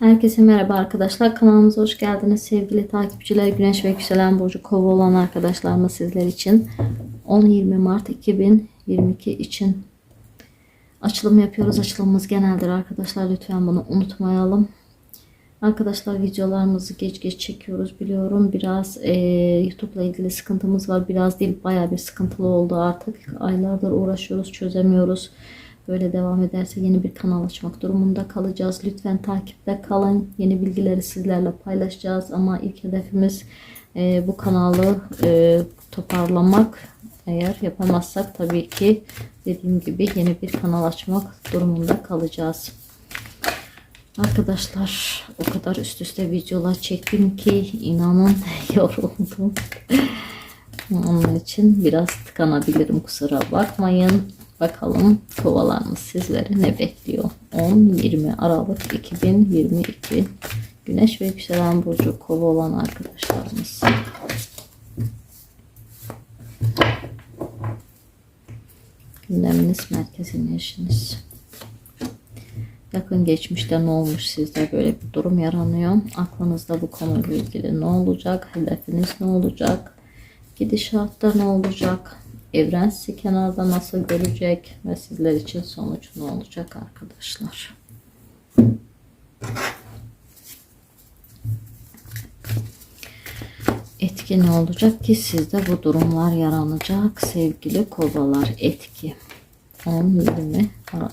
Herkese merhaba arkadaşlar. Kanalımıza hoş geldiniz. Sevgili takipçiler Güneş ve Yükselen Burcu Kova olan arkadaşlarımız sizler için 10-20 Mart 2022 için açılım yapıyoruz. Açılımımız geneldir arkadaşlar. Lütfen bunu unutmayalım. Arkadaşlar videolarımızı geç geç çekiyoruz biliyorum. Biraz e, YouTube'la ilgili sıkıntımız var. Biraz değil baya bir sıkıntılı oldu artık. Aylardır uğraşıyoruz çözemiyoruz. Böyle devam ederse yeni bir kanal açmak durumunda kalacağız. Lütfen takipte kalın. Yeni bilgileri sizlerle paylaşacağız. Ama ilk hedefimiz e, bu kanalı e, toparlamak. Eğer yapamazsak tabii ki dediğim gibi yeni bir kanal açmak durumunda kalacağız. Arkadaşlar o kadar üst üste videolar çektim ki inanın yoruldum. Onun için biraz tıkanabilirim kusura bakmayın. Bakalım kovalarımız sizleri ne bekliyor? 10-20 Aralık 2022 Güneş ve yükselen burcu kova olan arkadaşlarımız. Gündeminiz merkez enerjiniz. Yakın geçmişte ne olmuş sizde böyle bir durum yaranıyor. Aklınızda bu konuyla ilgili ne olacak? Hedefiniz ne olacak? Gidişatta ne olacak? Evren sizi kenarda nasıl görecek? Ve sizler için sonuç ne olacak arkadaşlar? Etki ne olacak ki sizde bu durumlar yaranacak sevgili kovalar? Etki. 10 20 Ara-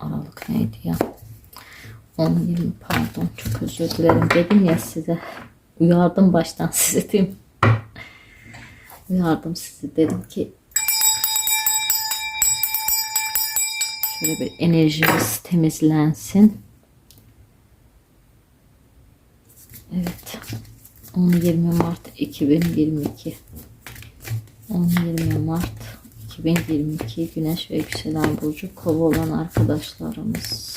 Aralık neydi ya? 10 20 pardon çok özür dilerim. Dedim ya size uyardım baştan size diyeyim. Uyardım sizi. Dedim ki şöyle bir enerjimiz temizlensin. Evet. 10-20 Mart 2022 10-20 Mart 2022 Güneş ve Yükselen Burcu Kova olan arkadaşlarımız.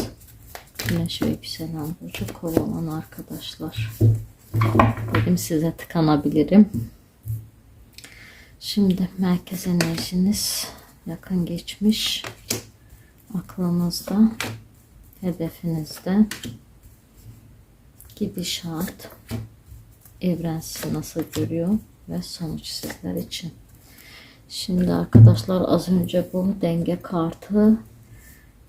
Güneş ve Yükselen Burcu Kova olan arkadaşlar. Dedim size tıkanabilirim. Şimdi merkez enerjiniz yakın geçmiş aklınızda hedefinizde gidişat evren sizi nasıl görüyor ve sonuç sizler için. Şimdi arkadaşlar az önce bu denge kartı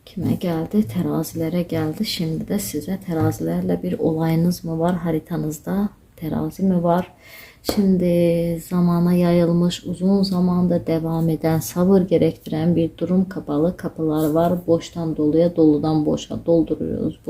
kime geldi? Terazilere geldi. Şimdi de size terazilerle bir olayınız mı var? Haritanızda terazi mi var? Şimdi zamana yayılmış, uzun zamanda devam eden, sabır gerektiren bir durum kapalı kapılar var. Boştan doluya, doludan boşa dolduruyoruz.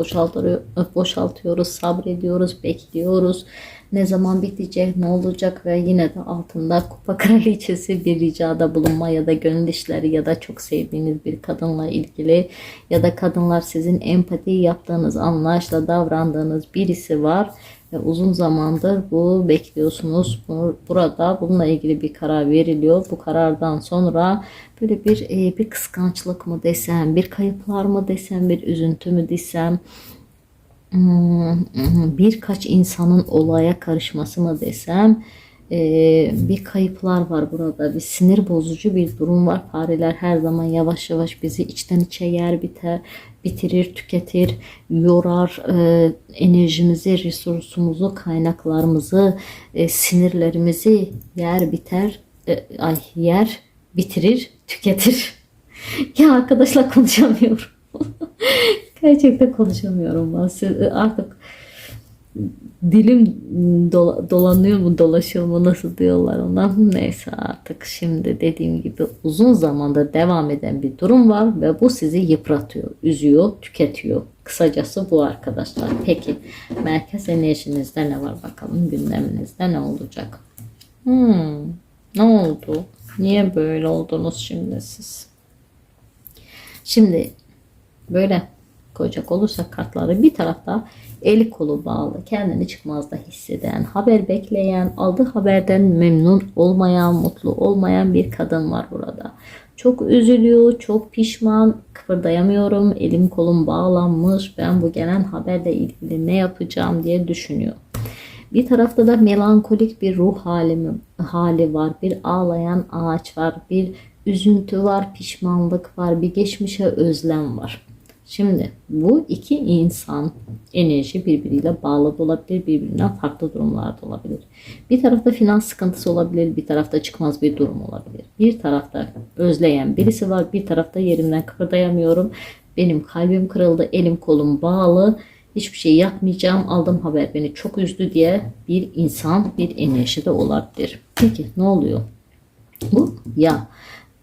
Boşaltıyoruz, sabrediyoruz, bekliyoruz. Ne zaman bitecek, ne olacak ve yine de altında kupa kraliçesi bir ricada bulunma ya da gönül işleri ya da çok sevdiğiniz bir kadınla ilgili ya da kadınlar sizin empati yaptığınız, anlayışla davrandığınız birisi var uzun zamandır bu bekliyorsunuz. Bu- Burada bununla ilgili bir karar veriliyor. Bu karardan sonra böyle bir e, bir kıskançlık mı desem, bir kayıplar mı desem, bir üzüntü mü desem, hmm, birkaç insanın olaya karışması mı desem, bir kayıplar var burada. Bir sinir bozucu bir durum var. Fareler her zaman yavaş yavaş bizi içten içe yer biter, bitirir, tüketir, yorar, e, enerjimizi, resursumuzu, kaynaklarımızı, e, sinirlerimizi yer biter, e, ay yer bitirir, tüketir. ya arkadaşlar konuşamıyorum. Gerçekten konuşamıyorum Artık dilim dola- dolanıyor mu dolaşıyor mu nasıl diyorlar ona? Neyse artık şimdi dediğim gibi uzun zamanda devam eden bir durum var ve bu sizi yıpratıyor üzüyor tüketiyor. Kısacası bu arkadaşlar. Peki merkez enerjinizde ne var bakalım? Gündeminizde ne olacak? Hmm, ne oldu? Niye böyle oldunuz şimdi siz? Şimdi böyle koyacak olursak kartları bir tarafta eli kolu bağlı, kendini çıkmazda hisseden, haber bekleyen, aldığı haberden memnun olmayan, mutlu olmayan bir kadın var burada. Çok üzülüyor, çok pişman, kıpırdayamıyorum, elim kolum bağlanmış, ben bu gelen haberle ilgili ne yapacağım diye düşünüyor. Bir tarafta da melankolik bir ruh hali, hali var. Bir ağlayan ağaç var. Bir üzüntü var, pişmanlık var, bir geçmişe özlem var. Şimdi bu iki insan enerji birbiriyle bağlı da olabilir, birbirinden farklı durumlarda olabilir. Bir tarafta finans sıkıntısı olabilir, bir tarafta çıkmaz bir durum olabilir. Bir tarafta özleyen birisi var, bir tarafta yerimden kıpırdayamıyorum. Benim kalbim kırıldı, elim kolum bağlı, hiçbir şey yapmayacağım, aldım haber beni çok üzdü diye bir insan, bir enerji de olabilir. Peki ne oluyor? Bu ya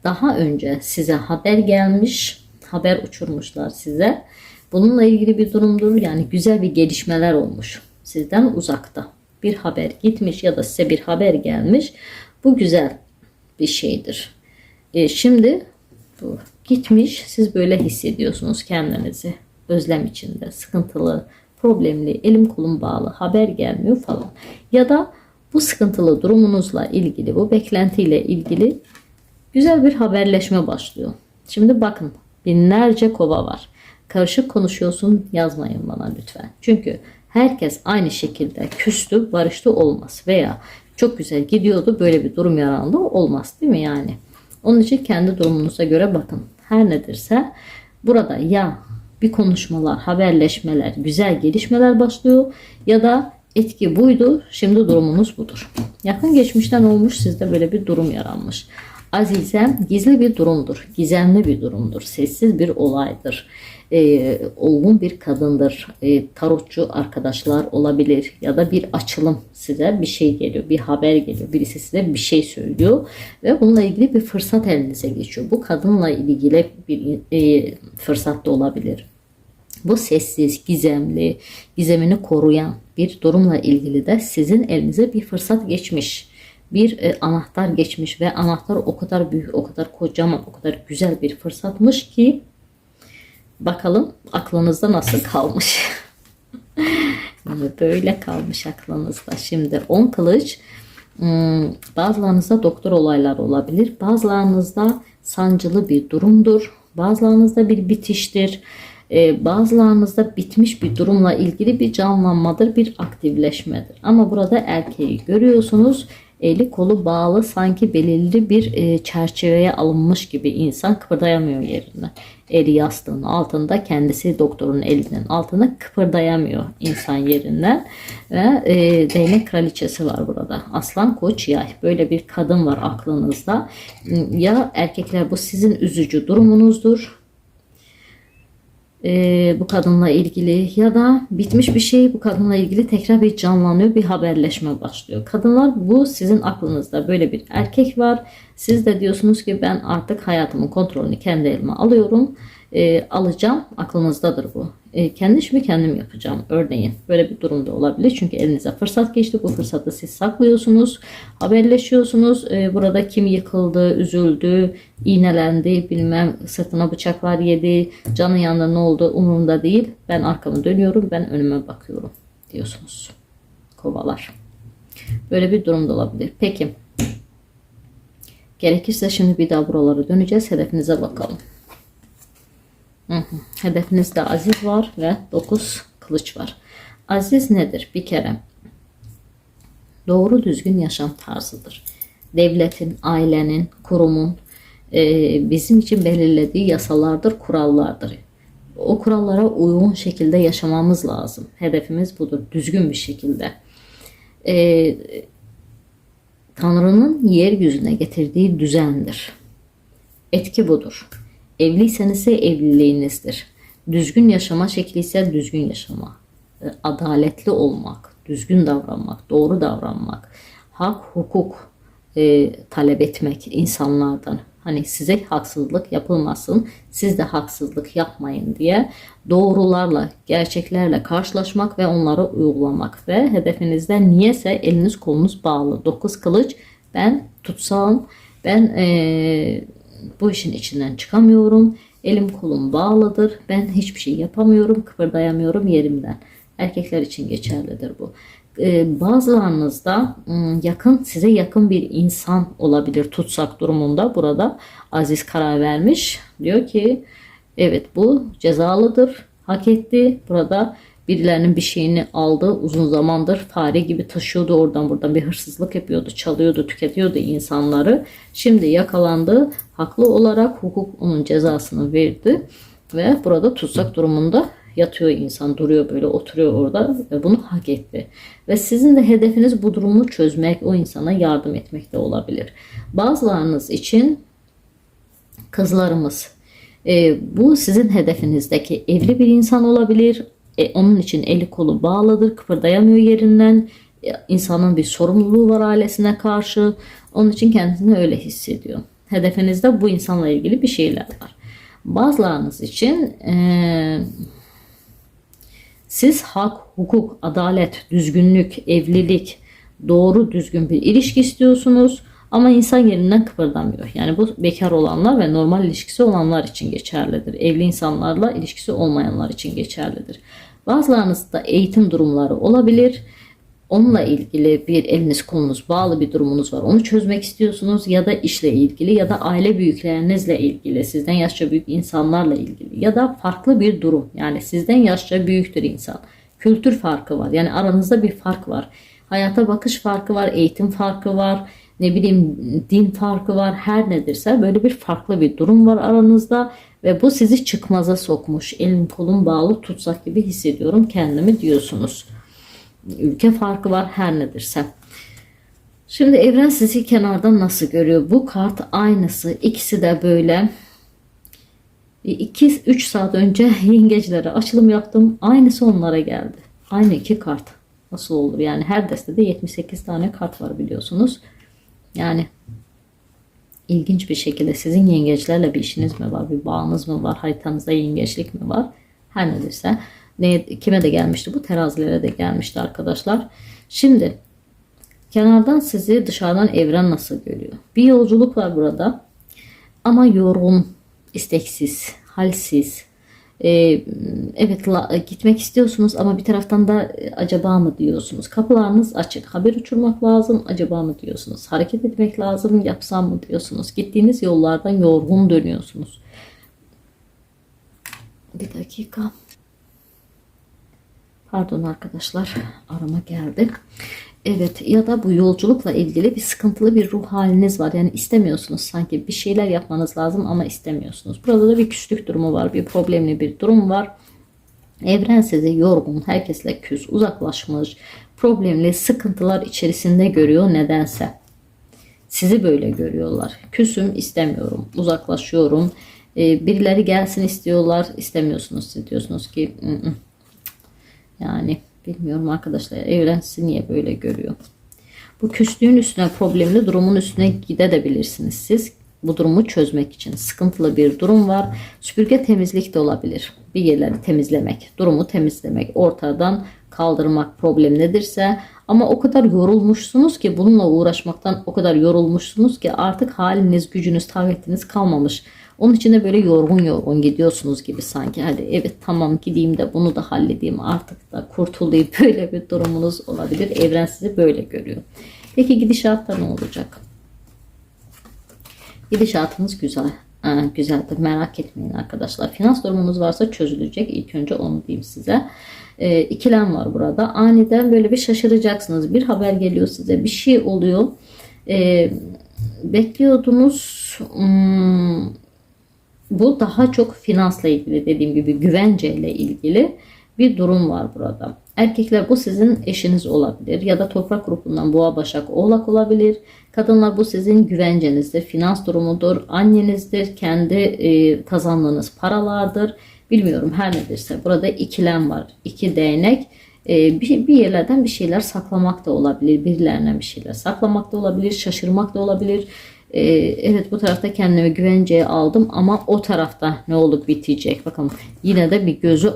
daha önce size haber gelmiş, haber uçurmuşlar size. Bununla ilgili bir durumdur. Yani güzel bir gelişmeler olmuş. Sizden uzakta bir haber gitmiş ya da size bir haber gelmiş. Bu güzel bir şeydir. E, şimdi bu gitmiş. Siz böyle hissediyorsunuz kendinizi. Özlem içinde, sıkıntılı, problemli, elim kolum bağlı, haber gelmiyor falan. Ya da bu sıkıntılı durumunuzla ilgili, bu beklentiyle ilgili güzel bir haberleşme başlıyor. Şimdi bakın binlerce kova var. Karışık konuşuyorsun yazmayın bana lütfen. Çünkü herkes aynı şekilde küstü, barıştı olmaz. Veya çok güzel gidiyordu böyle bir durum yarandı olmaz değil mi yani? Onun için kendi durumunuza göre bakın. Her nedirse burada ya bir konuşmalar, haberleşmeler, güzel gelişmeler başlıyor ya da etki buydu, şimdi durumunuz budur. Yakın geçmişten olmuş sizde böyle bir durum yaranmış. Azizem gizli bir durumdur, gizemli bir durumdur, sessiz bir olaydır. Ee, olgun bir kadındır, ee, tarotçu arkadaşlar olabilir ya da bir açılım size bir şey geliyor, bir haber geliyor, birisi size bir şey söylüyor ve bununla ilgili bir fırsat elinize geçiyor. Bu kadınla ilgili bir e, fırsat da olabilir. Bu sessiz, gizemli, gizemini koruyan bir durumla ilgili de sizin elinize bir fırsat geçmiş. Bir e, anahtar geçmiş ve anahtar o kadar büyük, o kadar kocaman, o kadar güzel bir fırsatmış ki bakalım aklınızda nasıl kalmış. Böyle kalmış aklınızda. Şimdi 10 kılıç hmm, bazılarınızda doktor olaylar olabilir. Bazılarınızda sancılı bir durumdur. Bazılarınızda bir bitiştir. Ee, bazılarınızda bitmiş bir durumla ilgili bir canlanmadır, bir aktifleşmedir. Ama burada erkeği görüyorsunuz. Eli kolu bağlı sanki belirli bir e, çerçeveye alınmış gibi insan kıpırdayamıyor yerinden. Eli yastığın altında kendisi doktorun elinin altında kıpırdayamıyor insan yerinden. Ve e, değnek kraliçesi var burada. Aslan koç yay. Böyle bir kadın var aklınızda. Ya erkekler bu sizin üzücü durumunuzdur e, bu kadınla ilgili ya da bitmiş bir şey bu kadınla ilgili tekrar bir canlanıyor bir haberleşme başlıyor. Kadınlar bu sizin aklınızda böyle bir erkek var. Siz de diyorsunuz ki ben artık hayatımın kontrolünü kendi elime alıyorum. E, alacağım aklınızdadır bu. E, kendi işimi kendim yapacağım örneğin. Böyle bir durumda olabilir. Çünkü elinize fırsat geçti. Bu fırsatı siz saklıyorsunuz. Haberleşiyorsunuz. E, burada kim yıkıldı, üzüldü, iğnelendi, bilmem sırtına bıçaklar yedi, canı yanında ne oldu umurumda değil. Ben arkamı dönüyorum, ben önüme bakıyorum diyorsunuz. Kovalar. Böyle bir durumda olabilir. Peki. Gerekirse şimdi bir daha buralara döneceğiz. Hedefinize bakalım. Hedefinizde aziz var ve 9 kılıç var. Aziz nedir? Bir kere doğru düzgün yaşam tarzıdır. Devletin, ailenin, kurumun e, bizim için belirlediği yasalardır, kurallardır. O kurallara uygun şekilde yaşamamız lazım. Hedefimiz budur. Düzgün bir şekilde. E, Tanrı'nın yeryüzüne getirdiği düzendir. Etki budur. Evliyseniz ise evliliğinizdir. Düzgün yaşama şekli ise düzgün yaşama. E, adaletli olmak, düzgün davranmak, doğru davranmak, hak, hukuk e, talep etmek insanlardan. Hani size haksızlık yapılmasın, siz de haksızlık yapmayın diye doğrularla, gerçeklerle karşılaşmak ve onları uygulamak ve hedefinizde niyese eliniz kolunuz bağlı. Dokuz kılıç ben tutsağım, ben e, bu işin içinden çıkamıyorum. Elim kolum bağlıdır. Ben hiçbir şey yapamıyorum. Kıpırdayamıyorum yerimden. Erkekler için geçerlidir bu. Ee, bazılarınızda ıı, yakın size yakın bir insan olabilir tutsak durumunda burada Aziz karar vermiş diyor ki evet bu cezalıdır hak etti burada Birilerinin bir şeyini aldı uzun zamandır fare gibi taşıyordu oradan buradan bir hırsızlık yapıyordu, çalıyordu, tüketiyordu insanları. Şimdi yakalandı. Haklı olarak hukuk onun cezasını verdi. Ve burada tutsak durumunda yatıyor insan duruyor böyle oturuyor orada ve bunu hak etti. Ve sizin de hedefiniz bu durumu çözmek, o insana yardım etmek de olabilir. Bazılarınız için kızlarımız e, bu sizin hedefinizdeki evli bir insan olabilir. E, onun için eli kolu bağlıdır, kıpırdayamıyor yerinden. E, insanın bir sorumluluğu var ailesine karşı. Onun için kendisini öyle hissediyor. Hedefinizde bu insanla ilgili bir şeyler var. Bazılarınız için e, siz hak, hukuk, adalet, düzgünlük, evlilik, doğru düzgün bir ilişki istiyorsunuz ama insan yerinden kıpırdamıyor. Yani bu bekar olanlar ve normal ilişkisi olanlar için geçerlidir. Evli insanlarla ilişkisi olmayanlar için geçerlidir. Bazılarınızda eğitim durumları olabilir. Onunla ilgili bir eliniz kolunuz bağlı bir durumunuz var. Onu çözmek istiyorsunuz ya da işle ilgili ya da aile büyüklerinizle ilgili, sizden yaşça büyük insanlarla ilgili ya da farklı bir durum. Yani sizden yaşça büyüktür insan. Kültür farkı var. Yani aranızda bir fark var. Hayata bakış farkı var, eğitim farkı var, ne bileyim din farkı var. Her nedirse böyle bir farklı bir durum var aranızda ve bu sizi çıkmaza sokmuş. Elim kolum bağlı tutsak gibi hissediyorum kendimi diyorsunuz ülke farkı var her nedirse. Şimdi evren sizi kenardan nasıl görüyor? Bu kart aynısı. İkisi de böyle 2-3 saat önce yengecilere açılım yaptım. Aynısı onlara geldi. Aynı iki kart. Nasıl olur? Yani her destede 78 tane kart var biliyorsunuz. Yani ilginç bir şekilde sizin yengeçlerle bir işiniz mi var? Bir bağınız mı var? Haritanızda yengeçlik mi var? Her nedirse ne, kime de gelmişti bu? Terazilere de gelmişti arkadaşlar. Şimdi kenardan sizi dışarıdan evren nasıl görüyor? Bir yolculuk var burada. Ama yorgun, isteksiz, halsiz. Ee, evet gitmek istiyorsunuz ama bir taraftan da e, acaba mı diyorsunuz. Kapılarınız açık. Haber uçurmak lazım. Acaba mı diyorsunuz. Hareket etmek lazım. Yapsam mı diyorsunuz. Gittiğiniz yollardan yorgun dönüyorsunuz. Bir dakika. Pardon arkadaşlar arama geldi. Evet ya da bu yolculukla ilgili bir sıkıntılı bir ruh haliniz var. Yani istemiyorsunuz sanki bir şeyler yapmanız lazım ama istemiyorsunuz. Burada da bir küslük durumu var. Bir problemli bir durum var. Evren sizi yorgun, herkesle küs, uzaklaşmış, problemli, sıkıntılar içerisinde görüyor nedense. Sizi böyle görüyorlar. Küsüm istemiyorum, uzaklaşıyorum. Ee, birileri gelsin istiyorlar, istemiyorsunuz. Siz diyorsunuz ki yani bilmiyorum arkadaşlar evren sizi niye böyle görüyor. Bu küslüğün üstüne problemli durumun üstüne gidebilirsiniz siz. Bu durumu çözmek için sıkıntılı bir durum var. Süpürge temizlik de olabilir. Bir yerleri temizlemek, durumu temizlemek, ortadan kaldırmak problem nedirse ama o kadar yorulmuşsunuz ki bununla uğraşmaktan o kadar yorulmuşsunuz ki artık haliniz, gücünüz, tahammülünüz kalmamış. Onun için de böyle yorgun yorgun gidiyorsunuz gibi sanki. Hadi evet tamam gideyim de bunu da halledeyim artık da kurtulayım. Böyle bir durumunuz olabilir. Evren sizi böyle görüyor. Peki gidişatta ne olacak? Gidişatınız güzel. Ha, güzeldir merak etmeyin arkadaşlar. Finans durumunuz varsa çözülecek. İlk önce onu diyeyim size. E, ikilem var burada. Aniden böyle bir şaşıracaksınız. Bir haber geliyor size. Bir şey oluyor. E, bekliyordunuz. Hmm, bu daha çok finansla ilgili dediğim gibi güvenceyle ilgili bir durum var burada. Erkekler bu sizin eşiniz olabilir ya da toprak grubundan boğa başak oğlak olabilir. Kadınlar bu sizin güvencenizdir, finans durumudur, annenizdir, kendi e, kazandığınız paralardır. Bilmiyorum her nedirse burada ikilem var. iki değnek e, bir, bir yerlerden bir şeyler saklamak da olabilir. Birilerinden bir şeyler saklamak da olabilir, şaşırmak da olabilir. Ee, evet bu tarafta kendimi güvenceye aldım ama o tarafta ne olup bitecek. Bakın yine de bir gözü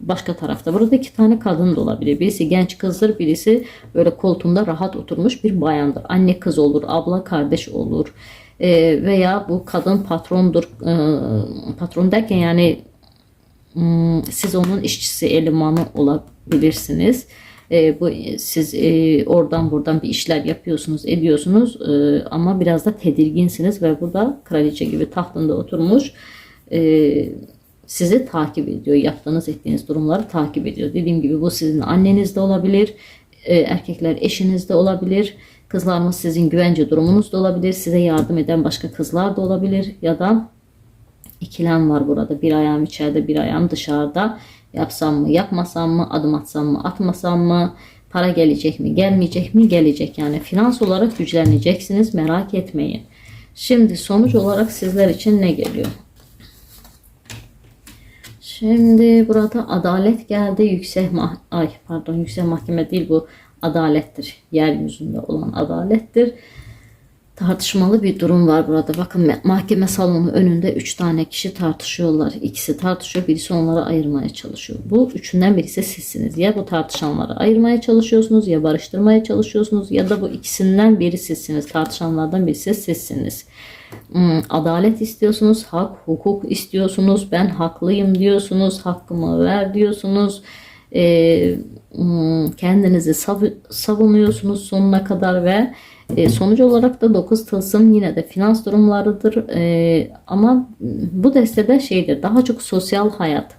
başka tarafta. Burada iki tane kadın da olabilir. Birisi genç kızdır, birisi böyle koltuğunda rahat oturmuş bir bayandır. Anne kız olur, abla kardeş olur. Ee, veya bu kadın patrondur. Ee, patron derken yani hmm, siz onun işçisi, elemanı olabilirsiniz. E, bu siz e, oradan buradan bir işler yapıyorsunuz, ediyorsunuz e, ama biraz da tedirginsiniz ve burada kraliçe gibi tahtında oturmuş e, sizi takip ediyor. Yaptığınız ettiğiniz durumları takip ediyor. Dediğim gibi bu sizin anneniz de olabilir, e, erkekler eşiniz de olabilir. Kızlarımız sizin güvence durumunuz da olabilir. Size yardım eden başka kızlar da olabilir ya da ikilem var burada. Bir ayağım içeride, bir ayağım dışarıda. Yapsam mı, yapmasam mı, adım atsam mı, atmasam mı? Para gelecek mi, gelmeyecek mi? Gelecek. Yani finans olarak güçleneceksiniz. Merak etmeyin. Şimdi sonuç olarak sizler için ne geliyor? Şimdi burada adalet geldi. Yüksek mah ay pardon yüksek mahkeme değil bu adalettir. Yeryüzünde olan adalettir. Tartışmalı bir durum var burada. Bakın mahkeme salonu önünde üç tane kişi tartışıyorlar. İkisi tartışıyor, birisi onları ayırmaya çalışıyor. Bu üçünden birisi sizsiniz. Ya bu tartışanları ayırmaya çalışıyorsunuz, ya barıştırmaya çalışıyorsunuz, ya da bu ikisinden biri sizsiniz. Tartışanlardan birisi sizsiniz. Hmm, adalet istiyorsunuz, hak, hukuk istiyorsunuz, ben haklıyım diyorsunuz, hakkımı ver diyorsunuz. Ee, hmm, kendinizi sav- savunuyorsunuz sonuna kadar ve e, sonuç olarak da 9 tılsım yine de finans durumlarıdır. E, ama bu destede şeydir daha çok sosyal hayat.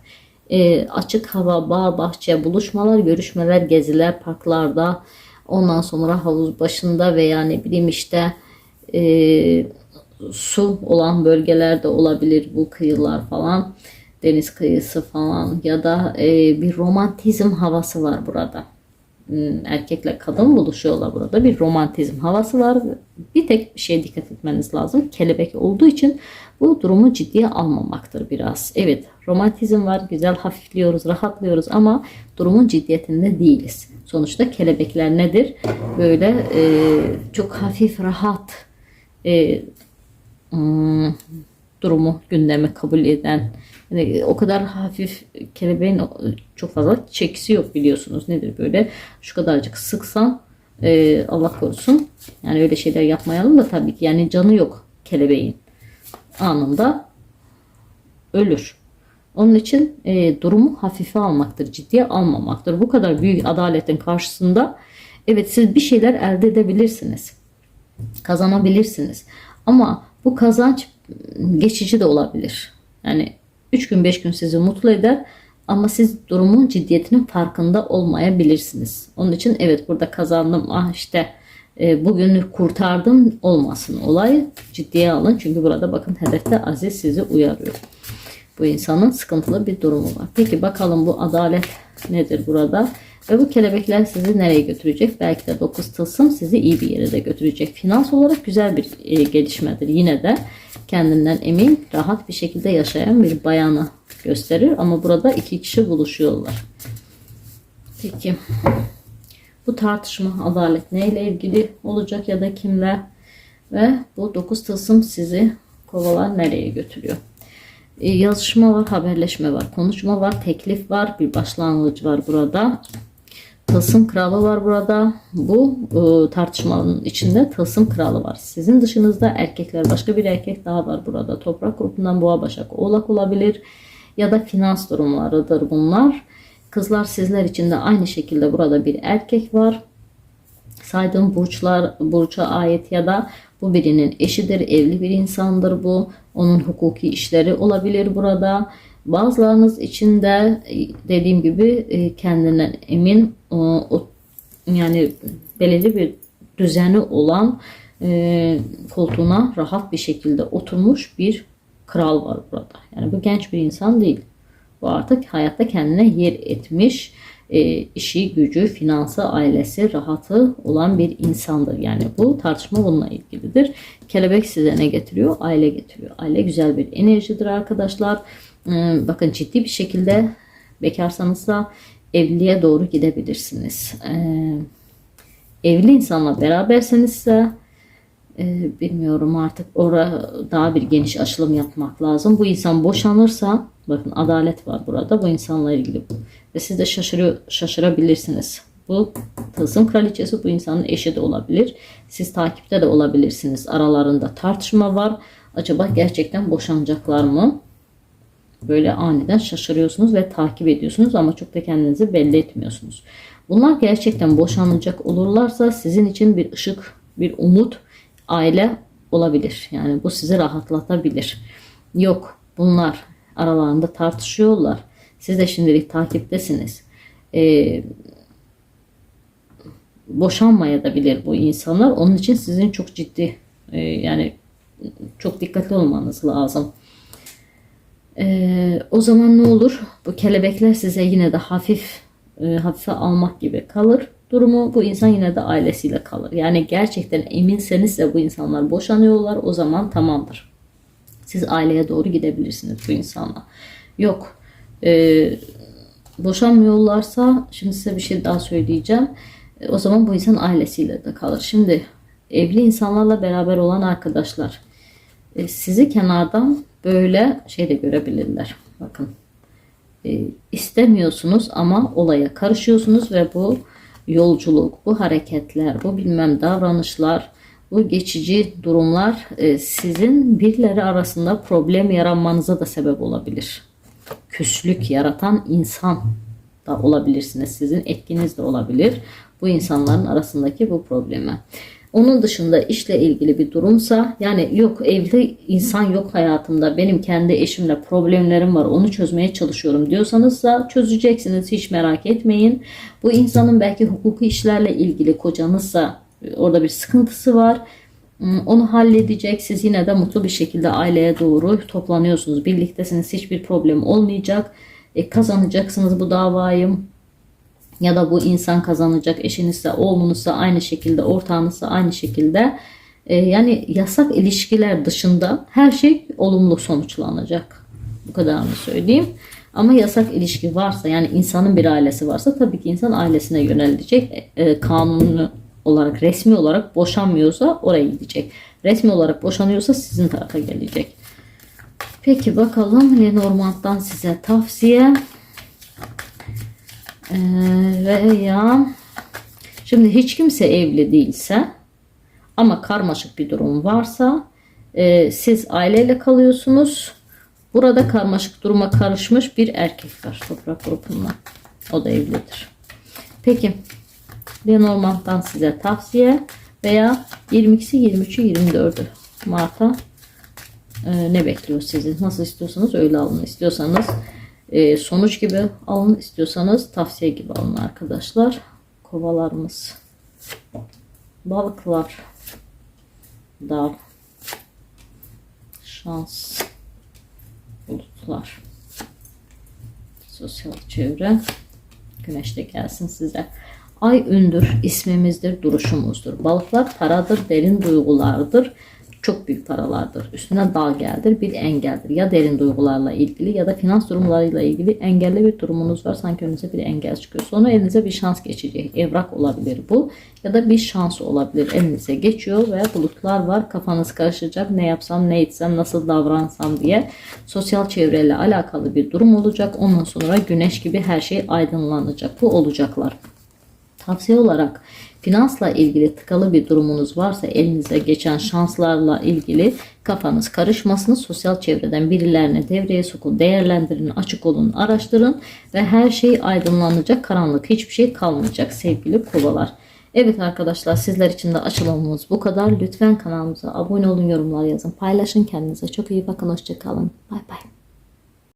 E, açık hava, bağ, bahçe, buluşmalar, görüşmeler, geziler, parklarda, ondan sonra havuz başında veya ne bileyim işte su olan bölgelerde olabilir bu kıyılar falan. Deniz kıyısı falan ya da e, bir romantizm havası var burada. Hmm, erkekle kadın buluşuyorlar burada. Bir romantizm havası var. Bir tek bir şeye dikkat etmeniz lazım. Kelebek olduğu için bu durumu ciddiye almamaktır biraz. Evet romantizm var. Güzel hafifliyoruz, rahatlıyoruz ama durumun ciddiyetinde değiliz. Sonuçta kelebekler nedir? Böyle e, çok hafif, rahat e, hmm, durumu gündeme kabul eden yani o kadar hafif kelebeğin çok fazla çekisi yok biliyorsunuz nedir böyle şu kadarcık sıksan e, Allah korusun yani öyle şeyler yapmayalım da tabii ki yani canı yok kelebeğin anında ölür. Onun için e, durumu hafife almaktır, ciddiye almamaktır. Bu kadar büyük adaletin karşısında evet siz bir şeyler elde edebilirsiniz. Kazanabilirsiniz. Ama bu kazanç geçici de olabilir. Yani 3 gün 5 gün sizi mutlu eder ama siz durumun ciddiyetinin farkında olmayabilirsiniz. Onun için evet burada kazandım ah işte e, bugünü kurtardım olmasın olay ciddiye alın. Çünkü burada bakın hedefte Aziz sizi uyarıyor. Bu insanın sıkıntılı bir durumu var. Peki bakalım bu adalet nedir burada? Ve bu kelebekler sizi nereye götürecek? Belki de 9 tılsım sizi iyi bir yere de götürecek. Finans olarak güzel bir e, gelişmedir. Yine de kendinden emin, rahat bir şekilde yaşayan bir bayanı gösterir. Ama burada iki kişi buluşuyorlar. Peki. Bu tartışma adalet neyle ilgili olacak ya da kimle? Ve bu 9 tılsım sizi kovalar nereye götürüyor? E, yazışma var, haberleşme var, konuşma var, teklif var, bir başlangıç var burada. Tılsım kralı var burada. Bu e, tartışmanın içinde tılsım kralı var. Sizin dışınızda erkekler, başka bir erkek daha var burada. Toprak grubundan boğa, başak, oğlak olabilir. Ya da finans durumlarıdır bunlar. Kızlar sizler için de aynı şekilde burada bir erkek var. Saydığım burçlar, burça ait ya da bu birinin eşidir, evli bir insandır bu. Onun hukuki işleri olabilir burada. Bazılarınız için de dediğim gibi e, kendinden emin yani belirli bir düzeni olan e, koltuğuna rahat bir şekilde oturmuş bir kral var burada. Yani bu genç bir insan değil. Bu artık hayatta kendine yer etmiş, e, işi, gücü, finansı, ailesi, rahatı olan bir insandır. Yani bu tartışma bununla ilgilidir. Kelebek size ne getiriyor? Aile getiriyor. Aile güzel bir enerjidir arkadaşlar. E, bakın ciddi bir şekilde bekarsanız da evliliğe doğru gidebilirsiniz. Ee, evli insanla berabersenizse e, bilmiyorum artık orada daha bir geniş açılım yapmak lazım. Bu insan boşanırsa bakın adalet var burada bu insanla ilgili ve siz de şaşırıyor, şaşırabilirsiniz. Bu tılsım kraliçesi bu insanın eşi de olabilir. Siz takipte de olabilirsiniz. Aralarında tartışma var. Acaba gerçekten boşanacaklar mı? Böyle aniden şaşırıyorsunuz ve takip ediyorsunuz ama çok da kendinizi belli etmiyorsunuz. Bunlar gerçekten boşanacak olurlarsa sizin için bir ışık, bir umut, aile olabilir. Yani bu sizi rahatlatabilir. Yok bunlar aralarında tartışıyorlar. Siz de şimdilik takiptesiniz. Ee, boşanmaya da bilir bu insanlar. Onun için sizin çok ciddi e, yani çok dikkatli olmanız lazım. Ee, o zaman ne olur? Bu kelebekler size yine de hafif e, hafife almak gibi kalır. Durumu bu insan yine de ailesiyle kalır. Yani gerçekten eminseniz de bu insanlar boşanıyorlar o zaman tamamdır. Siz aileye doğru gidebilirsiniz bu insanla. Yok. E, boşanmıyorlarsa şimdi size bir şey daha söyleyeceğim. E, o zaman bu insan ailesiyle de kalır. Şimdi evli insanlarla beraber olan arkadaşlar e, sizi kenardan böyle şey de görebilirler. Bakın e, istemiyorsunuz ama olaya karışıyorsunuz ve bu yolculuk, bu hareketler, bu bilmem davranışlar, bu geçici durumlar e, sizin birileri arasında problem yaranmanıza da sebep olabilir. Küslük yaratan insan da olabilirsiniz. Sizin etkiniz de olabilir bu insanların arasındaki bu probleme. Onun dışında işle ilgili bir durumsa yani yok evde insan yok hayatımda benim kendi eşimle problemlerim var onu çözmeye çalışıyorum diyorsanız da çözeceksiniz hiç merak etmeyin. Bu insanın belki hukuki işlerle ilgili kocanızsa orada bir sıkıntısı var. Hmm, Onu halledecek. Siz yine de mutlu bir şekilde aileye doğru toplanıyorsunuz. Birliktesiniz. Hiçbir problem olmayacak. E, kazanacaksınız bu davayı ya da bu insan kazanacak eşinizse oğlunuzsa aynı şekilde ortağınızsa aynı şekilde Ee, yani yasak ilişkiler dışında her şey olumlu sonuçlanacak. Bu kadarını söyleyeyim. Ama yasak ilişki varsa yani insanın bir ailesi varsa tabii ki insan ailesine yönelecek. Ee, kanunu olarak resmi olarak boşanmıyorsa oraya gidecek. Resmi olarak boşanıyorsa sizin tarafa gelecek. Peki bakalım Lenormand'dan size tavsiye ee, veya şimdi hiç kimse evli değilse ama karmaşık bir durum varsa e, siz aileyle kalıyorsunuz. Burada karmaşık duruma karışmış bir erkek var toprak grubundan. O da evlidir. Peki Lenormand'dan size tavsiye veya 22'si 23'ü 24'ü Mart'a e, ne bekliyor sizi? Nasıl istiyorsanız öyle alın. İstiyorsanız e, sonuç gibi alın. istiyorsanız tavsiye gibi alın arkadaşlar. Kovalarımız. Balıklar. Dal. Şans. Bulutlar. Sosyal çevre. Güneş de gelsin size. Ay ündür, ismimizdir, duruşumuzdur. Balıklar paradır, derin duygulardır. Çok büyük paralardır. Üstüne dal geldir, bir engeldir. Ya derin duygularla ilgili ya da finans durumlarıyla ilgili engelli bir durumunuz var. Sanki önünüze bir engel çıkıyor. Sonra elinize bir şans geçecek. Evrak olabilir bu. Ya da bir şans olabilir. Elinize geçiyor ve bulutlar var. Kafanız karışacak. Ne yapsam, ne etsem, nasıl davransam diye. Sosyal çevreyle alakalı bir durum olacak. Ondan sonra güneş gibi her şey aydınlanacak. Bu olacaklar. Tavsiye olarak finansla ilgili tıkalı bir durumunuz varsa elinize geçen şanslarla ilgili kafanız karışmasın. Sosyal çevreden birilerine devreye sokun, değerlendirin, açık olun, araştırın ve her şey aydınlanacak. Karanlık hiçbir şey kalmayacak sevgili kovalar. Evet arkadaşlar sizler için de açılımımız bu kadar. Lütfen kanalımıza abone olun, yorumlar yazın, paylaşın. Kendinize çok iyi bakın. Hoşçakalın. Bay bay.